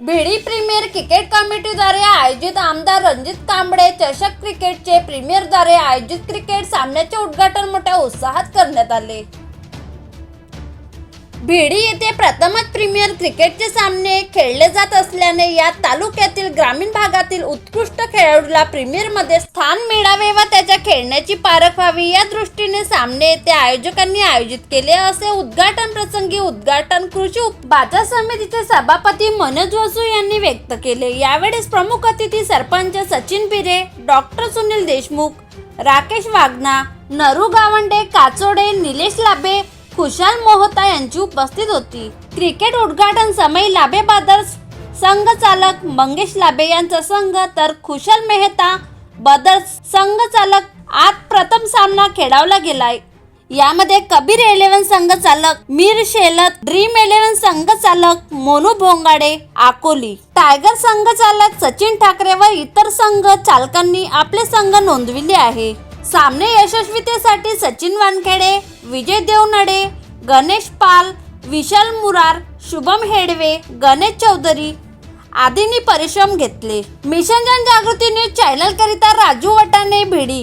भिडी premier cricket कमिटीद्वारे आयोजित आमदार रणजित कांबळे चषक क्रिकेटचे प्रीमियरद्वारे आयोजित क्रिकेट सामन्याचे उद्घाटन मोठ्या उत्साहात करण्यात आले. भिडी येथे प्रथमच प्रीमियर क्रिकेटचे सामने खेळले जात असल्याने या तालुक्यातील ग्रामीण भागातील उत्कृष्ट खेळाडूला प्रीमियरमध्ये स्थान मिळावे व त्याच्या खेळण्याची पारख व्हावी या दृष्टीने सामने येथे आयोजकांनी आयोजित केले. असे उद्घाटन प्रसंगी उद्घाटन कृषी उप- बाजार समितीचे सभापती मनोज वसू यांनी व्यक्त केले. यावेळेस प्रमुख अतिथी सरपंच सचिन बिरे डॉक्टर सुनील देशमुख राकेश वाघना नरू गावंडे काचोडे निलेश लाबे खुशाल मोहता यांची उपस्थित होती. क्रिकेट उद्घाटन समय लाभे बादर संघ चालक मंगेश लाभे यांचा संघ तर खुशाल मेहता बदर संघ चालक आज प्रथम सामना खेळावला गेलाय. यामध्ये कबीर इलेव्हन संघ चालक मीर शेलत ड्रीम इलेव्हन संघ चालक मोनू भोंगाडे अकोली. टायगर संघ चालक सचिन ठाकरे व इतर संघ चालकांनी आपले संघ नोंदविले आहे. सामने यशस्वीतेसाठी सचिन वानखेडे विजय देवनडे गणेश पाल विशाल मुरार शुभम हेडवे गणेश चौधरी आदींनी परिश्रम घेतले. मिशन जनजागृती न्यूज चॅनल करिता राजू वटाने भिडी.